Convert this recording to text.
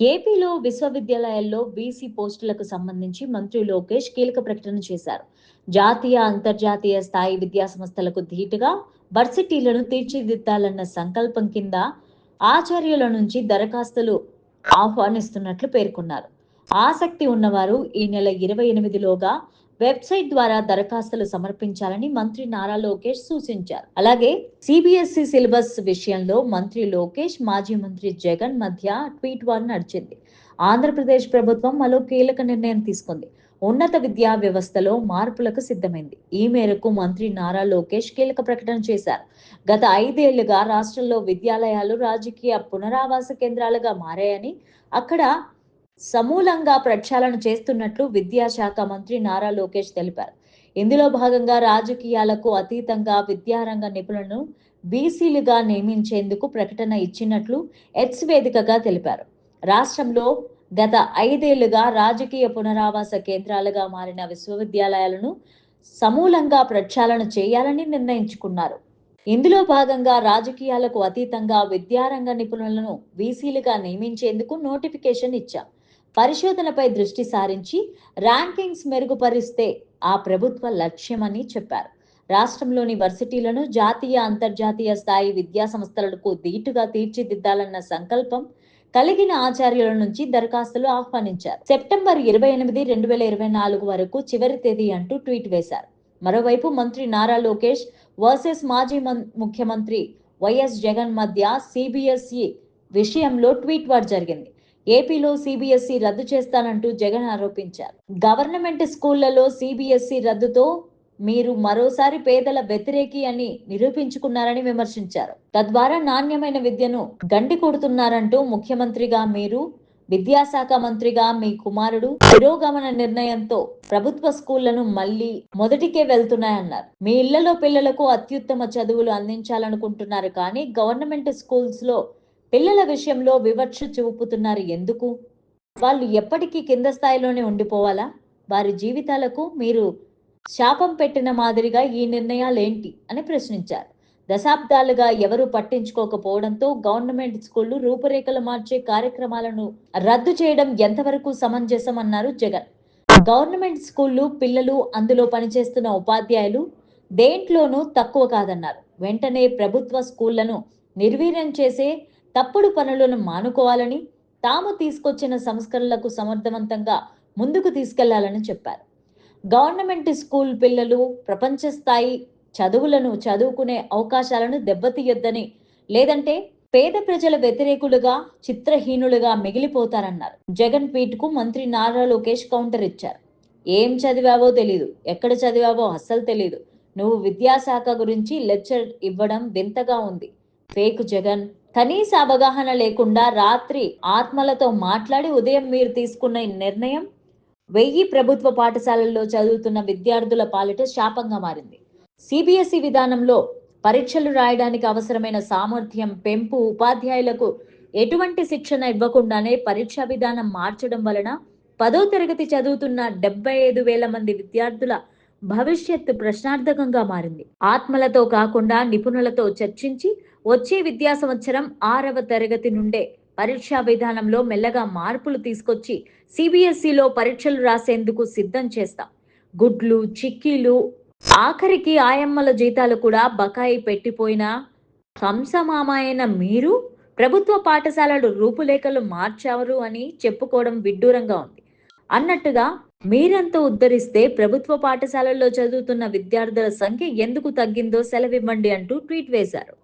ఏపీలో విశ్వవిద్యాలయాల్లో బీసీ పోస్టులకు సంబంధించి మంత్రి లోకేష్ కీలక ప్రకటన చేశారు. జాతీయ అంతర్జాతీయ స్థాయి విద్యా సంస్థలకు ధీటుగా వర్సిటీలను తీర్చిదిద్దాలన్న సంకల్పం కింద ఆచార్యుల నుంచి దరఖాస్తులు ఆహ్వానిస్తున్నట్లు పేర్కొన్నారు. ఆసక్తి ఉన్నవారు ఈ నెల ఇరవై ఎనిమిదిలోగా వెబ్సైట్ ద్వారా దరఖాస్తులు సమర్పించాలని మంత్రి నారా లోకేష్ సూచించారు. అలాగే సిబిఎస్ఈ సిలబస్ విషయంలో మంత్రి లోకేష్ మాజీ మంత్రి జగన్ మధ్య ట్వీట్ వార్ నడిచింది. ఆంధ్రప్రదేశ్ ప్రభుత్వం మరో కీలక నిర్ణయం తీసుకుంది. ఉన్నత విద్యా వ్యవస్థలో మార్పులకు సిద్ధమైంది. ఈ మేరకు మంత్రి నారా లోకేష్ కీలక ప్రకటన చేశారు. గత ఐదేళ్ళుగా రాష్ట్రంలో విద్యాలయాలు రాజకీయ పునరావాస కేంద్రాలుగా మారాయని అక్కడ సమూలంగా ప్రక్షాళన చేస్తున్నట్లు విద్యాశాఖ మంత్రి నారా లోకేష్ తెలిపారు. ఇందులో భాగంగా రాజకీయాలకు అతీతంగా విద్యారంగ నిపుణులను బీసీలుగా నియమించేందుకు ప్రకటన ఇచ్చినట్లు ఎట్స్ వేదికగా తెలిపారు. రాష్ట్రంలో గత ఐదేళ్ళుగా రాజకీయ పునరావాస కేంద్రాలుగా మారిన విశ్వవిద్యాలయాలను సమూలంగా ప్రక్షాళన చేయాలని నిర్ణయించుకున్నారు. ఇందులో భాగంగా రాజకీయాలకు అతీతంగా విద్యారంగ నిపుణులను బీసీలుగా నియమించేందుకు నోటిఫికేషన్ ఇచ్చాం. పరిశోధనపై దృష్టి సారించి ర్యాంకింగ్స్ మెరుగుపరిస్తే ఆ ప్రభుత్వ లక్ష్యమని చెప్పారు. రాష్ట్రంలోని వర్సిటీలను జాతీయ అంతర్జాతీయ స్థాయి విద్యా సంస్థలకు దీటుగా తీర్చిదిద్దాలన్న సంకల్పం కలిగిన ఆచార్యుల నుంచి దరఖాస్తులు ఆహ్వానించారు. సెప్టెంబర్ ఇరవై ఎనిమిది రెండు వేల ఇరవై నాలుగు వరకు చివరి తేదీ అంటూ ట్వీట్ వేశారు. మరోవైపు మంత్రి నారా లోకేష్ వర్సెస్ మాజీ ముఖ్యమంత్రి వైఎస్ జగన్ మధ్య సిబిఎస్ఈ విషయంలో ట్వీట్ వార్ జరిగింది. ఏపీలో సిబిఎస్ఈ రద్దు చేస్తానంటూ జగన్ ఆరోపించారు. గవర్నమెంట్ స్కూళ్ళలో సిబిఎస్ఈ రద్దుతో మీరు మరోసారి పేదల వ్యతిరేకి అని నిరూపించుకున్నారని విమర్శించారు. తద్వారా నాణ్యమైన విద్యను గండి కొడుతున్నారంటూ ముఖ్యమంత్రిగా మీరు విద్యాశాఖ మంత్రిగా మీ కుమారుడు తిరోగమన నిర్ణయంతో ప్రభుత్వ స్కూళ్ళను మళ్ళీ మొదటికే వెళ్తున్నాయన్నారు. మీ ఇళ్ళలో పిల్లలకు అత్యుత్తమ చదువులు అందించాలనుకుంటున్నారు కానీ గవర్నమెంట్ స్కూల్స్లో పిల్లల విషయంలో వివక్ష చూపుతున్నారు ఎందుకు? వాళ్ళు ఎప్పటికీ కింద స్థాయిలోనే ఉండిపోవాలా? వారి జీవితాలకు మీరు శాపం పెట్టిన మాదిరిగా ఈ నిర్ణయాలేంటి? అని ప్రశ్నించారు. దశాబ్దాలుగా ఎవరూ పట్టించుకోకపోవడంతో గవర్నమెంట్ స్కూళ్ళు రూపురేఖలు మార్చే కార్యక్రమాలను రద్దు చేయడం ఎంతవరకు సమంజసం అన్నారు జగన్. గవర్నమెంట్ స్కూళ్ళు పిల్లలు అందులో పనిచేస్తున్న ఉపాధ్యాయులు దేంట్లోనూ తక్కువ కాదన్నారు. వెంటనే ప్రభుత్వ స్కూళ్ళను నిర్వీర్యం చేసే తప్పుడు పనులను మానుకోవాలని తాము తీసుకొచ్చిన సంస్కరణలకు సమర్థవంతంగా ముందుకు తీసుకెళ్ళాలని చెప్పారు. గవర్నమెంట్ స్కూల్ పిల్లలు ప్రపంచ స్థాయి చదువులను చదువుకునే అవకాశాలను దెబ్బతీయొద్దని లేదంటే పేద ప్రజల వ్యతిరేకులుగా చిత్రహీనులుగా మిగిలిపోతారన్నారు. జగన్ ట్వీట్కు మంత్రి నారా లోకేష్ కౌంటర్ ఇచ్చారు. ఏం చదివావో తెలీదు. ఎక్కడ చదివావో అస్సలు తెలీదు. నువ్వు విద్యాశాఖ గురించి లెక్చర్ ఇవ్వడం వింతగా ఉంది. ఫేక్ జగన్ కనీస అవగాహన లేకుండా రాత్రి ఆత్మలతో మాట్లాడి ఉదయం మీరు తీసుకున్న నిర్ణయం వెయ్యి ప్రభుత్వ పాఠశాలల్లో చదువుతున్న విద్యార్థుల పాలిట శాపంగా మారింది. సిబిఎస్ఈ విధానంలో పరీక్షలు రాయడానికి అవసరమైన సామర్థ్యం పెంపు ఉపాధ్యాయులకు ఎటువంటి శిక్షణ ఇవ్వకుండానే పరీక్షా విధానం మార్చడం వలన పదో తరగతి చదువుతున్న డెబ్బై ఐదు వేల మంది విద్యార్థుల భవిష్యత్తు ప్రశ్నార్థకంగా మారింది. ఆత్మలతో కాకుండా నిపుణులతో చర్చించి వచ్చే విద్యా సంవత్సరం ఆరవ తరగతి నుండే పరీక్షా విధానంలో మెల్లగా మార్పులు తీసుకొచ్చి సిబిఎస్ఈలో పరీక్షలు రాసేందుకు సిద్ధం చేస్తాం. గుడ్లు చిక్కీలు ఆఖరికి ఆయమ్మల జీతాలు కూడా బకాయి పెట్టిపోయిన కంసమామాయన మీరు ప్రభుత్వ పాఠశాలలు రూపులేఖలు మార్చారు అని చెప్పుకోవడం విడ్డూరంగా ఉంది. అన్నట్టుగా మీరంతా ఉద్ధరిస్తే ప్రభుత్వ పాఠశాలల్లో చదువుతున్న విద్యార్థుల సంఖ్య ఎందుకు తగ్గిందో సెలవివ్వండి అంటూ ట్వీట్ వేశారు.